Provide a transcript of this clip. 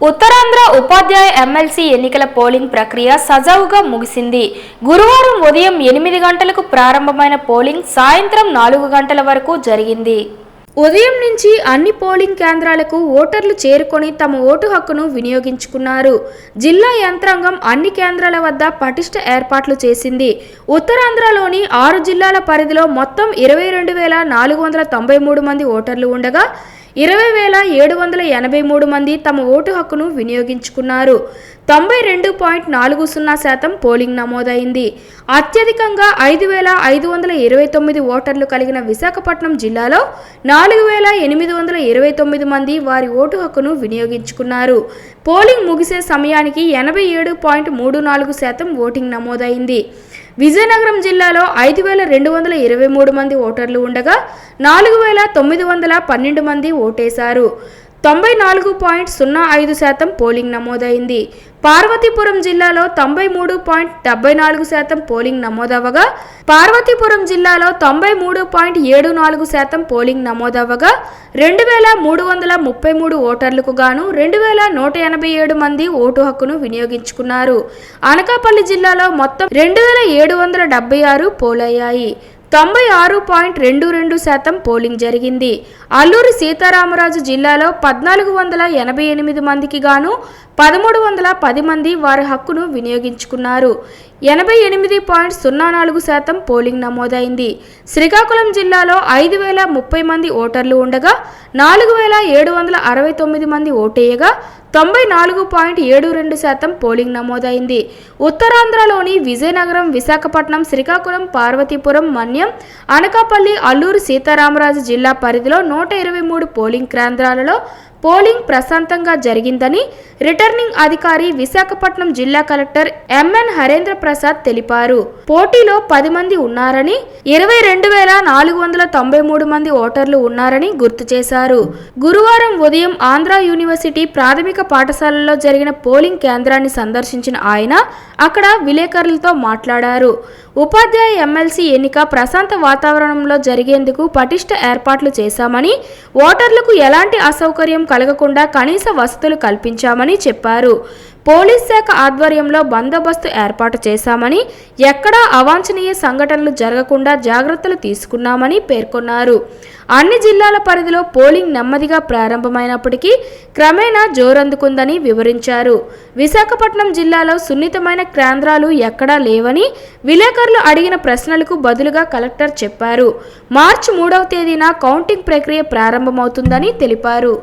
ఉత్తరాంధ్ర ఉపాధ్యాయ MLC ఎన్నికల polling ప్రక్రియ సజావుగా ముగిసింది. గురువారం ఉదయం ఎనిమిది గంటలకు ప్రారంభమైన పోలింగ్ సాయంత్రం నాలుగు గంటల వరకు జరిగింది. ఉదయం నుంచి అన్ని పోలింగ్ కేంద్రాలకు ఓటర్లు చేరుకొని తమ ఓటు హక్కును వినియోగించుకున్నారు. జిల్లా యంత్రాంగం అన్ని కేంద్రాల వద్ద పటిష్ట ఏర్పాట్లు చేసింది. ఉత్తరాంధ్రలోని ఆరు జిల్లాల పరిధిలో మొత్తం ఇరవై రెండు వేల నాలుగు వందల తొంభై మూడు మంది ఓటర్లు ఉండగా ఇరవై వేల ఏడు వందల ఎనభై మూడు మంది తమ ఓటు హక్కును వినియోగించుకున్నారు. తొంభై రెండు పాయింట్ నాలుగు సున్నా శాతం పోలింగ్ నమోదైంది. అత్యధికంగా ఐదు వేల ఐదు వందల ఇరవై తొమ్మిది ఓటర్లు కలిగిన విశాఖపట్నం జిల్లాలో నాలుగు వేల ఎనిమిది వందల ఇరవై తొమ్మిది మంది వారి ఓటు హక్కును వినియోగించుకున్నారు. పోలింగ్ ముగిసే సమయానికి ఎనభై ఏడు పాయింట్ మూడు నాలుగు శాతం ఓటింగ్ నమోదైంది. విజయనగరం జిల్లాలో ఐదు వేల రెండు వందల ఇరవై మూడు మంది ఓటర్లు ఉండగా నాలుగు వేల తొమ్మిది వందల పన్నెండు మంది ఓటేశారు. తొంభై నాలుగు పాయింట్ సున్నా ఐదు శాతం పోలింగ్ నమోదైంది. పార్వతీపురం జిల్లాలో తొంభై మూడు పాయింట్ డెబ్బై నాలుగు శాతం పోలింగ్ నమోదవ్వగా పార్వతీపురం జిల్లాలో తొంభై మూడు పాయింట్ ఏడు నాలుగు శాతం పోలింగ్ నమోదవ్వగా రెండు వేల మూడు వందల ముప్పై మూడు ఓటర్లకు గాను రెండు వేల నూట ఎనభై ఏడు మంది ఓటు హక్కును వినియోగించుకున్నారు. అనకాపల్లి జిల్లాలో మొత్తం రెండు వేల ఏడు వందల డెబ్బై ఆరు పోలయ్యాయి. తొంభై ఆరు పాయింట్ రెండు రెండు శాతం పోలింగ్ జరిగింది. అల్లూరి సీతారామరాజు జిల్లాలో పద్నాలుగు వందల ఎనభై ఎనిమిది మందికి గాను పదమూడు వందల పది మంది వారి హక్కును వినియోగించుకున్నారు. ఎనభై ఎనిమిది పాయింట్ సున్నా నాలుగు శాతం పోలింగ్ నమోదైంది. శ్రీకాకుళం జిల్లాలో ఐదు వేల ముప్పై మంది ఓటర్లు ఉండగా నాలుగు వేల ఏడు వందల అరవై తొమ్మిది మంది ఓటేయగా తొంభై నాలుగు పాయింట్ ఏడు రెండు శాతం పోలింగ్ నమోదైంది. ఉత్తరాంధ్రలోని విజయనగరం విశాఖపట్నం శ్రీకాకుళం పార్వతీపురం మన్యం అనకాపల్లి అల్లూరు సీతారామరాజు జిల్లా పరిధిలో నూట ఇరవై మూడు పోలింగ్ కేంద్రాలలో పోలింగ్ ప్రశాంతంగా జరిగిందని రిటర్నింగ్ అధికారి విశాఖపట్నం జిల్లా కలెక్టర్ ఎంఎన్ హరేంద్ర ప్రసాద్ తెలిపారు. పోటీలో పది మంది ఉన్నారని ఇరవై రెండు వేల నాలుగు వందల తొంభై మూడు మంది ఓటర్లు ఉన్నారని గుర్తు చేశారు. గురువారం ఉదయం ఆంధ్ర యూనివర్సిటీ ప్రాథమిక ప్రాథమిక పాఠశాలలో జరిగిన పోలింగ్ కేంద్రాన్ని సందర్శించిన ఆయన అక్కడ విలేకరులతో మాట్లాడారు. ఉపాధ్యాయ ఎమ్మెల్సీ ఎన్నిక ప్రశాంత వాతావరణంలో జరిగేందుకు పటిష్ట ఏర్పాట్లు చేశామని ఓటర్లకు ఎలాంటి అసౌకర్యం కలగకుండా కనీస వసతులు కల్పించామని చెప్పారు. పోలీస్ శాఖ ఆధ్వర్యంలో బందోబస్తు ఏర్పాటు చేశామని ఎక్కడా అవాంఛనీయ సంఘటనలు జరగకుండా జాగ్రత్తలు తీసుకున్నామని పేర్కొన్నారు. అన్ని జిల్లాల పరిధిలో పోలింగ్ నెమ్మదిగా ప్రారంభమైనప్పటికీ క్రమేణా జోరందుకుందని వివరించారు. విశాఖపట్నం జిల్లాలో సున్నితమైన కేంద్రాలు ఎక్కడా లేవని విలేకరులు అడిగిన ప్రశ్నలకు బదులుగా కలెక్టర్ చెప్పారు. మార్చి మూడవ తేదీన కౌంటింగ్ ప్రక్రియ ప్రారంభమవుతుందని తెలిపారు.